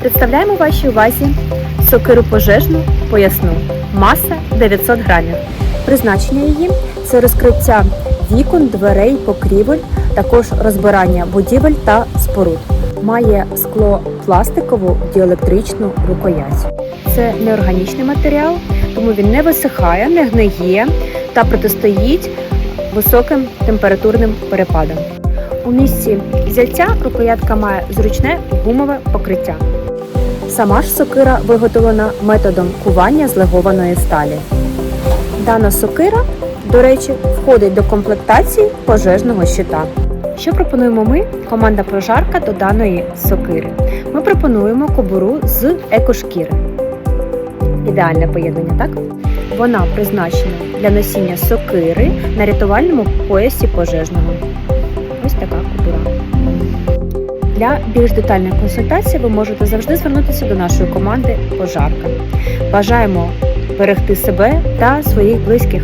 Представляємо вашій увазі сокиру пожежну поясну. Маса 900 грамів. Призначення її це розкриття вікон, дверей, покрівель, також розбирання будівель та споруд. Має скло пластикову діелектричну рукоять. Це неорганічний матеріал, тому він не висихає, не гниє та протистоїть високим температурним перепадам. У місці взяття рукоятка має зручне гумове покриття. Сама ж сокира виготовлена методом кування з легованої сталі. Дана сокира, до речі, входить до комплектації пожежного щита. Що пропонуємо ми, команда прожарка до даної сокири? Ми пропонуємо кобуру з екошкіри. Ідеальне поєднання, так? Вона призначена для носіння сокири на рятувальному поясі пожежного. Ось така кобура. Для більш детальної консультації ви можете завжди звернутися до нашої команди Пожарка. Бажаємо берегти себе та своїх близьких.